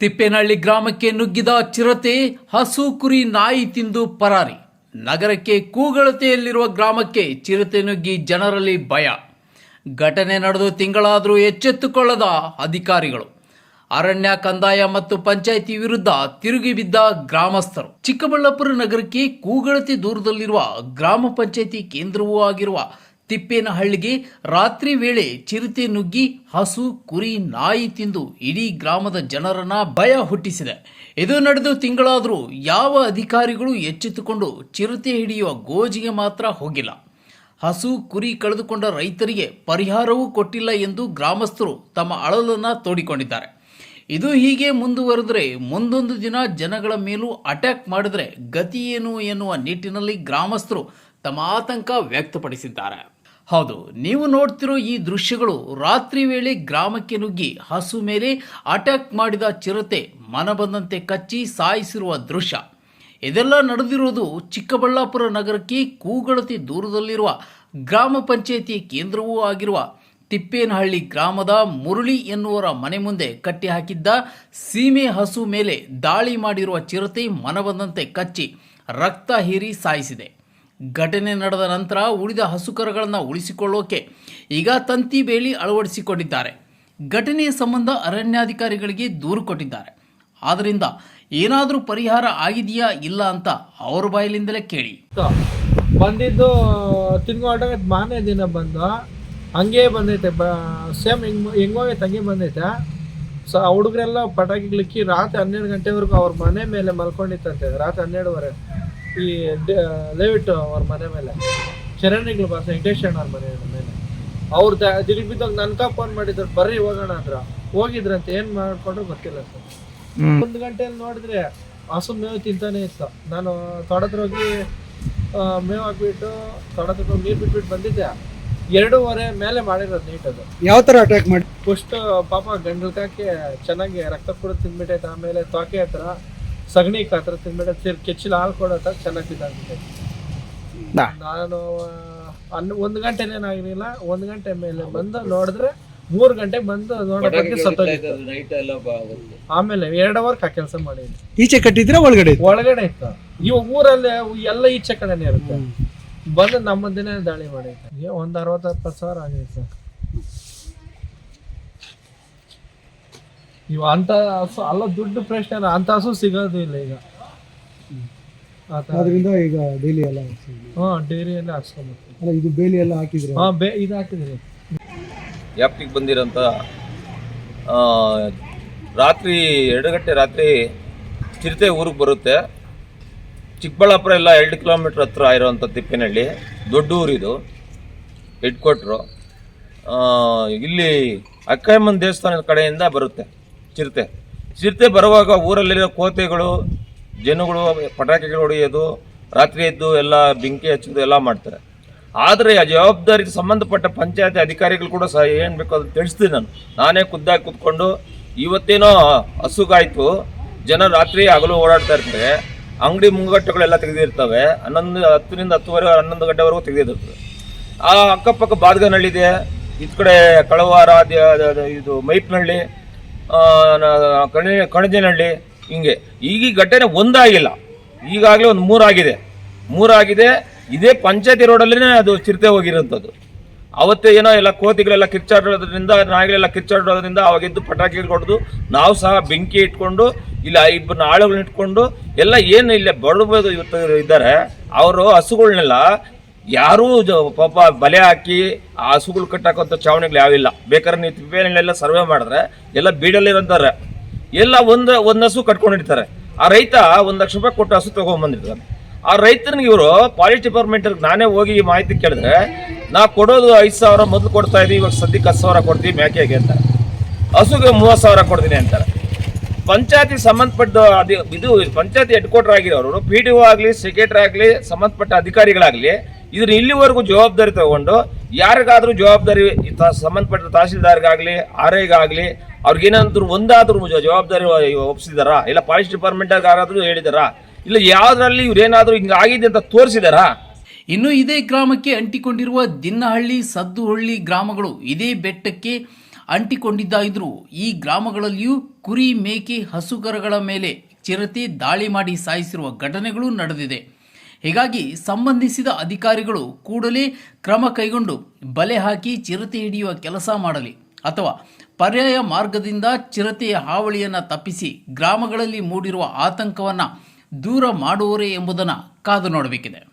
ತಿಪ್ಪೇನಹಳ್ಳಿ ಗ್ರಾಮಕ್ಕೆ ನುಗ್ಗಿದ ಚಿರತೆ ಹಸು ಕುರಿ ನಾಯಿ ತಿಂದು ಪರಾರಿ. ನಗರಕ್ಕೆ ಕೂಗಳತೆಯಲ್ಲಿರುವ ಗ್ರಾಮಕ್ಕೆ ಚಿರತೆ ನುಗ್ಗಿ ಜನರಲ್ಲಿ ಭಯ. ಘಟನೆ ನಡೆದು ತಿಂಗಳಾದರೂ ಎಚ್ಚೆತ್ತುಕೊಳ್ಳದ ಅಧಿಕಾರಿಗಳು. ಅರಣ್ಯ, ಕಂದಾಯ ಮತ್ತು ಪಂಚಾಯಿತಿ ವಿರುದ್ಧ ತಿರುಗಿ ಬಿದ್ದ ಗ್ರಾಮಸ್ಥರು. ಚಿಕ್ಕಬಳ್ಳಾಪುರ ನಗರಕ್ಕೆ ಕೂಗಳತೆ ದೂರದಲ್ಲಿರುವ ಗ್ರಾಮ ಪಂಚಾಯಿತಿ ಕೇಂದ್ರವೂ ಆಗಿರುವ ತಿಪ್ಪೇನಹಳ್ಳಿಗೆ ರಾತ್ರಿ ವೇಳೆ ಚಿರತೆ ನುಗ್ಗಿ ಹಸು, ಕುರಿ, ನಾಯಿ ತಿಂದು ಇಡೀ ಗ್ರಾಮದ ಜನರನ್ನ ಭಯ ಹುಟ್ಟಿಸಿದೆ. ಇದು ನಡೆದು ತಿಂಗಳಾದರೂ ಯಾವ ಅಧಿಕಾರಿಗಳು ಎಚ್ಚೆತ್ತುಕೊಂಡು ಚಿರತೆ ಹಿಡಿಯುವ ಗೋಜಿಗೆ ಮಾತ್ರ ಹೋಗಿಲ್ಲ. ಹಸು, ಕುರಿ ಕಳೆದುಕೊಂಡ ರೈತರಿಗೆ ಪರಿಹಾರವೂ ಕೊಟ್ಟಿಲ್ಲ ಎಂದು ಗ್ರಾಮಸ್ಥರು ತಮ್ಮ ಅಳಲನ್ನು ತೋಡಿಕೊಂಡಿದ್ದಾರೆ. ಇದು ಹೀಗೆ ಮುಂದುವರೆದರೆ ಮುಂದೊಂದು ದಿನ ಜನಗಳ ಮೇಲೂ ಅಟ್ಯಾಕ್ ಮಾಡಿದರೆ ಗತಿ ಏನು ಎನ್ನುವ ನಿಟ್ಟಿನಲ್ಲಿ ಗ್ರಾಮಸ್ಥರು ತಮ್ಮ ಆತಂಕ ವ್ಯಕ್ತಪಡಿಸಿದ್ದಾರೆ. ಹೌದು, ನೀವು ನೋಡ್ತಿರೋ ಈ ದೃಶ್ಯಗಳು ರಾತ್ರಿ ವೇಳೆ ಗ್ರಾಮಕ್ಕೆ ನುಗ್ಗಿ ಹಸು ಮೇಲೆ ಅಟ್ಯಾಕ್ ಮಾಡಿದ ಚಿರತೆ ಮನಬಂದಂತೆ ಕಚ್ಚಿ ಸಾಯಿಸಿರುವ ದೃಶ್ಯ. ಇದೆಲ್ಲ ನಡೆದಿರುವುದು ಚಿಕ್ಕಬಳ್ಳಾಪುರ ನಗರಕ್ಕೆ ಕೂಗಳತಿ ದೂರದಲ್ಲಿರುವ ಗ್ರಾಮ ಪಂಚಾಯಿತಿ ಕೇಂದ್ರವೂ ಆಗಿರುವ ತಿಪ್ಪೇನಹಳ್ಳಿ ಗ್ರಾಮದ ಮುರಳಿ ಎನ್ನುವರ ಮನೆ ಮುಂದೆ ಕಟ್ಟಿ ಹಾಕಿದ್ದ ಸೀಮೆ ಹಸು ಮೇಲೆ ದಾಳಿ ಮಾಡಿರುವ ಚಿರತೆ ಮನಬಂದಂತೆ ಕಚ್ಚಿ ರಕ್ತ ಹೀರಿ ಸಾಯಿಸಿದೆ. ಘಟನೆ ನಡೆದ ನಂತರ ಉಳಿದ ಹಸುಕರಗಳನ್ನು ಉಳಿಸಿಕೊಳ್ಳೋಕೆ ಈಗ ತಂತಿ ಬೇಲಿ ಅಳವಡಿಸಿಕೊಂಡಿದ್ದಾರೆ. ಘಟನೆಯ ಸಂಬಂಧ ಅರಣ್ಯಾಧಿಕಾರಿಗಳಿಗೆ ದೂರು ಕೊಟ್ಟಿದ್ದಾರೆ. ಆದ್ದರಿಂದ ಏನಾದರೂ ಪರಿಹಾರ ಆಗಿದೆಯಾ ಇಲ್ಲ ಅಂತ ಅವ್ರ ಬಾಯಲಿಂದಲೇ ಕೇಳಿ. ಬಂದಿದ್ದು ತಿನ್ಕೊಂಡಾಗ ಮಾನೇ ದಿನ ಬಂದು ಹಂಗೆ ಬಂದೈತೆ, ಬ, ಸೇಮ್ ಹೆಂಗ್ ಹೆಂಗೋಗೈತೆ ಹಂಗೆ ಬಂದೈತೆ. ಸೊ ಹುಡುಗರೆಲ್ಲ ಪಟಾಕಿಗಳಿಕ್ಕಿ ರಾತ್ರಿ ಹನ್ನೆರಡು ಗಂಟೆವರೆಗೂ ಅವ್ರ ಮನೆ ಮೇಲೆ ಮಲ್ಕೊಂಡಿತ್ತಂತೆ ರಾತ್ರಿ ಹನ್ನೆರಡುವರೆ. ಈ ಲೇಟ್ ಅವ್ರ ಮನೆ ಮೇಲೆ ಶರಣಿಗಳು ಬಸ್ ವೆಂಕಟೇಶ್ ಅಣ್ಣ ಅವ್ರ ಮನೆ ಮೇಲೆ. ಅವ್ರ ದಿಲ್ ಬಿದ್ದಾಗ ನನ್ಕ ಫೋನ್ ಮಾಡಿದ್ರು ಬರ್ರಿ ಹೋಗೋಣ ಅಂದ್ರ. ಹೋಗಿದ್ರಂತೆ ಏನ್ ಮಾಡ್ಕೊಂಡ್ರು ಗೊತ್ತಿಲ್ಲ ಸರ್. ಒಂದು ಗಂಟೆಯಲ್ಲಿ ನೋಡಿದ್ರೆ ಹಸು ಮೇವು ತಿಂತಾನೆ ಇತ್ತು. ನಾನು ತೋಟತ್ರ ಹೋಗಿ ಮೇವು ಹಾಕ್ಬಿಟ್ಟು ತೋಟತ್ರ ಹೋಗಿ ನೀರು ಬಿಟ್ಬಿಟ್ಟು ಬಂದಿದ್ದೆ. ಎರಡೂವರೆ ಮೇಲೆ ಮಾಡಿರೋದು ನೀಟ್ ಅದು. ಯಾವ ತರ ಅಟ್ಯಾಕ್ ಮಾಡಿ ಫಸ್ಟ್ ಪಾಪ ಗಂಡಲ್ಕಾಕಿ ಚೆನ್ನಾಗಿ ರಕ್ತ ಕೂಡ ತಿಂದ್ಬಿಟ್ಟೈತೆ ಆಮೇಲೆ ತೋಕೆ ಹತ್ರ ಸಗಣಿ ಕಾತ್ರ ತಿನ್ಬೇಡ ಸೇರಿ ಕೆಚ್ಚಲು ಹಾಲು ಕೊಡೋ ಚೆನ್ನಾಗಿ ಇದಾಗುತ್ತೆ. ನಾನು ಅನ್ನ ಒಂದು ಗಂಟೆನೇನಾಗಿರಲಿಲ್ಲ ಒಂದು ಗಂಟೆ ಮೇಲೆ ಬಂದು ನೋಡಿದ್ರೆ ಮೂರು ಗಂಟೆಗೆ ಬಂದು ನೋಡೋದಕ್ಕೆ ಸತ್ತೋಗಿತ್ತು. ಆಮೇಲೆ ಎರಡು ಅವರ್ ಕೆಲಸ ಮಾಡಿದ್ವಿ. ಈಚೆ ಕಟ್ಟಿದ್ರೆ ಒಳಗಡೆ. ಒಳಗಡೆ ಇತ್ತು. ಇವಾಗ ಊರಲ್ಲಿ ಎಲ್ಲ ಈಚೆ ಕಡೆನೆ ಇರುತ್ತೆ. ಬಂದು ನಮ್ಮ ದಿನ ದಾಳಿ ಮಾಡೈತೆ ಏ ಒಂದ್ ಅರವತ್ತು ಎಪ್ಪತ್ತು ಸಾವಿರ ಆಗೈತೆ ಇವ ಅಂತ ಹಸು ಅಲ್ಲ ದುಡ್ಡು ಪ್ರಶ್ನೆ ಅಲ್ಲ ಅಂತ ಹಸು ಸಿಗೋದು ಇಲ್ಲ ಈಗ. ಅದರಿಂದ ಈಗ ಡೈಲಿ ಎಲ್ಲ ಹಾಂ ಡೈರಿಯಲ್ಲಿ ಹಾಕ್ಸ್ಕೊಂಬರ್ತೀವಿ ಅಲ್ಲ ಇದು ಬೇಲಿ ಎಲ್ಲ ಹಾಕಿದ್ರೆ? ಹಾ ಬೇ ಇದು ಹಾಕಿದ್ರಿ. ವ್ಯಾಪ್ತಿಗೆ ಬಂದಿರೋಂಥ ಆ, ರಾತ್ರಿ ಎರಡು ಗಂಟೆ ರಾತ್ರಿ ಚಿರತೆ ಊರಿಗೆ ಬರುತ್ತೆ. ಚಿಕ್ಕಬಳ್ಳಾಪುರ ಎಲ್ಲ ಎರಡು ಕಿಲೋಮೀಟ್ರ್ ಹತ್ರ ಇರೋವಂಥ ತಿಪ್ಪಿನಹಳ್ಳಿ. ದೊಡ್ಡ ಊರಿದು ಹೆಡ್ ಕ್ವಾರ್ಟ್ರು ಇಲ್ಲಿ ಅಕ್ಕಯ್ಯಮ್ಮನ ದೇವಸ್ಥಾನದ ಕಡೆಯಿಂದ ಬರುತ್ತೆ. ಚಿರತೆ. ಚಿರತೆ ಬರುವಾಗ ಊರಲ್ಲಿರೋ ಕೋತೆಗಳು, ಜನಗಳು, ಪಟಾಕಿಗಳು ಹೊಡೆಯೋದು, ರಾತ್ರಿ ಎದ್ದು ಎಲ್ಲ ಬೆಂಕಿ ಹಚ್ಚೋದು ಎಲ್ಲ ಮಾಡ್ತಾರೆ. ಆದರೆ ಆ ಜವಾಬ್ದಾರಿಗೆ ಸಂಬಂಧಪಟ್ಟ ಪಂಚಾಯತಿ ಅಧಿಕಾರಿಗಳು ಕೂಡ ಸಹ ಏನು ಬೇಕೋ ಅದು ತಿಳಿಸ್ತೀನಿ ನಾನು. ನಾನೇ ಖುದ್ದಾಗಿ ಕೂತ್ಕೊಂಡು ಇವತ್ತೇನೋ ಹಸುಗಾಯಿತು, ಜನ ರಾತ್ರಿ ಹಗಲು ಓಡಾಡ್ತಾ ಇರ್ತಾರೆ, ಅಂಗಡಿ ಮುಂಗಟ್ಟುಗಳೆಲ್ಲ ತೆಗೆದಿರ್ತವೆ, ಹನ್ನೊಂದು, ಹತ್ತರಿಂದ ಹತ್ತುವರೆ, ಹನ್ನೊಂದು ಗಂಟೆವರೆಗೂ ತೆಗೆದಿರ್ತವೆ ಆ ಅಕ್ಕಪಕ್ಕ ಬಾದ್ಗನಹಳ್ಳಿ ಇದೆ ಇದು ಕಡೆ ಕಳವಾರ ಇದು ಮೈಪ್ನಹಳ್ಳಿ ಕಣಿ, ಕಣಜನಹಳ್ಳಿ, ಹಿಂಗೆ. ಈಗ ಘಟನೆ ಒಂದಾಗಿಲ್ಲ. ಈಗಾಗಲೇ ಒಂದು ಮೂರಾಗಿದೆ. ಮೂರಾಗಿದೆ, ಇದೇ ಪಂಚಾಯತಿ ರೋಡಲ್ಲೇ ಅದು ಚಿರತೆ ಹೋಗಿರೋಂಥದ್ದು ಅವತ್ತೇ ಏನೋ ಎಲ್ಲ ಕೋತಿಗಳೆಲ್ಲ ಕಿರ್ಚಾಡೋದ್ರಿಂದ, ನಾಯಿಗಳೆಲ್ಲ ಕಿರ್ಚಾಡೋದ್ರಿಂದ ಅವಾಗಿದ್ದು ಪಟಾಕಿಗಳು ಹೊಡೆದು ನಾವು ಸಹ ಬೆಂಕಿ ಇಟ್ಕೊಂಡು, ಇಲ್ಲ ಇಬ್ಬರನ್ನ ಆಳುಗಳನ್ನ ಇಟ್ಕೊಂಡು, ಎಲ್ಲ ಏನು ಇಲ್ಲ ಬಡಬೋದು ಇವತ್ತು ಇದ್ದಾರೆ. ಅವರು ಹಸುಗಳನ್ನೆಲ್ಲ ಯಾರೂ ಪಾಪ ಬಲೆ ಹಾಕಿ ಆ ಹಸುಗಳು ಕಟ್ಟಾಕಂಥ ಚಾವಣಿಗಳು ಯಾವಿಲ್ಲ ಬೇಕಾದ್ರೆ ನೀವು ತಿಪ್ಪೇನೆಲ್ಲ ಸರ್ವೆ ಮಾಡಿದ್ರೆ ಎಲ್ಲ ಬೀಡಲ್ಲಿರಂತಾರೆ ಎಲ್ಲ ಒಂದು ಒಂದು ಹಸು ಕಟ್ಕೊಂಡಿರ್ತಾರೆ ಆ ರೈತ ಒಂದು ಲಕ್ಷ ರೂಪಾಯಿ ಕೊಟ್ಟು ಹಸು ತೊಗೊಂಬಂದಿರ್ತಾನೆ ಆ ರೈತನಿಗೆ ಇವರು ಪಾಲಿಸ್ ಡಿಪಾರ್ಟ್ಮೆಂಟ್ ನಾನೇ ಹೋಗಿ ಈ ಮಾಹಿತಿ ಕೇಳಿದ್ರೆ, ನಾ ಕೊಡೋದು ಐದು ಸಾವಿರ ಮೊದಲು ಕೊಡ್ತಾ ಇದ್ದೀವಿ ಇವಾಗ ಸದ್ಯಕ್ಕೆ ಹತ್ತು ಸಾವಿರ ಕೊಡ್ತೀವಿ ಮೇಕೆಗೆ ಅಂತಾರೆ. ಹಸುಗೆ ಮೂವತ್ತು ಸಾವಿರ ಕೊಡ್ತೀನಿ ಅಂತಾರೆ. ಪಂಚಾಯತಿ ಸಂಬಂಧಪಟ್ಟ ಅದು ಇದು ಪಂಚಾಯತಿ ಹೆಡ್ ಕ್ವಾರ್ಟರ್ ಆಗಿರೋರು ಪಿ ಡಿ ಒ ಆಗಲಿ ಸೆಕ್ರೆಟರಿ ಆಗಲಿ, ಸಂಬಂಧಪಟ್ಟ ಅಧಿಕಾರಿಗಳಾಗಲಿ ಇದನ್ನ ಇಲ್ಲಿವರೆಗೂ ಜವಾಬ್ದಾರಿ ತಗೊಂಡು ಯಾರಿಗಾದ್ರೂ ಜವಾಬ್ದಾರಿ ಸಂಬಂಧಪಟ್ಟ ತಹಸೀಲ್ದಾರ್ಗಾಗಲಿ ಆರ್ ಐಗಾಗಲಿ ಅವ್ರಿಗೇನಾದ್ರು ಒಂದಾದ್ರೂ ಜವಾಬ್ದಾರಿ ಒಪ್ಪಿಸಿದಾರಾ ಇಲ್ಲ ಪಾಲಿಸ್ ಡಿಪಾರ್ಟ್ಮೆಂಟ್ಗಾರಾದ್ರೂ ಹೇಳಿದಾರಾ? ಇಲ್ಲ ಯಾವ್ದ್ರಲ್ಲಿ ಇವ್ರೇನಾದ್ರೂ ಹಿಂಗೆ ಆಗಿದೆ ಅಂತ ತೋರಿಸಿದಾರಾ? ಇನ್ನು ಇದೇ ಗ್ರಾಮಕ್ಕೆ ಅಂಟಿಕೊಂಡಿರುವ ದಿನ್ನಹಳ್ಳಿ ಸದ್ದುಹಳ್ಳಿ ಗ್ರಾಮಗಳು ಇದೇ ಬೆಟ್ಟಕ್ಕೆ ಅಂಟಿಕೊಂಡಿದ್ದಾಗಿದ್ರು ಈ ಗ್ರಾಮಗಳಲ್ಲಿಯೂ ಕುರಿ ಮೇಕೆ ಹಸುಕರಗಳ ಮೇಲೆ ಚಿರತೆ, ದಾಳಿ ಮಾಡಿ ಸಾಯಿಸಿರುವ ಘಟನೆಗಳು ನಡೆದಿದೆ. ಹೀಗಾಗಿ ಸಂಬಂಧಿಸಿದ ಅಧಿಕಾರಿಗಳು ಕೂಡಲೇ ಕ್ರಮ ಕೈಗೊಂಡು ಬಲೆ ಹಾಕಿ ಚಿರತೆ ಹಿಡಿಯುವ ಕೆಲಸ ಮಾಡಲಿ ಅಥವಾ ಪರ್ಯಾಯ ಮಾರ್ಗದಿಂದ ಚಿರತೆಯ ಹಾವಳಿಯನ್ನು ತಪ್ಪಿಸಿ ಗ್ರಾಮಗಳಲ್ಲಿ ಮೂಡಿರುವ ಆತಂಕವನ್ನು ದೂರ ಮಾಡುವರೇ ಎಂಬುದನ್ನು ಕಾದು ನೋಡಬೇಕಿದೆ.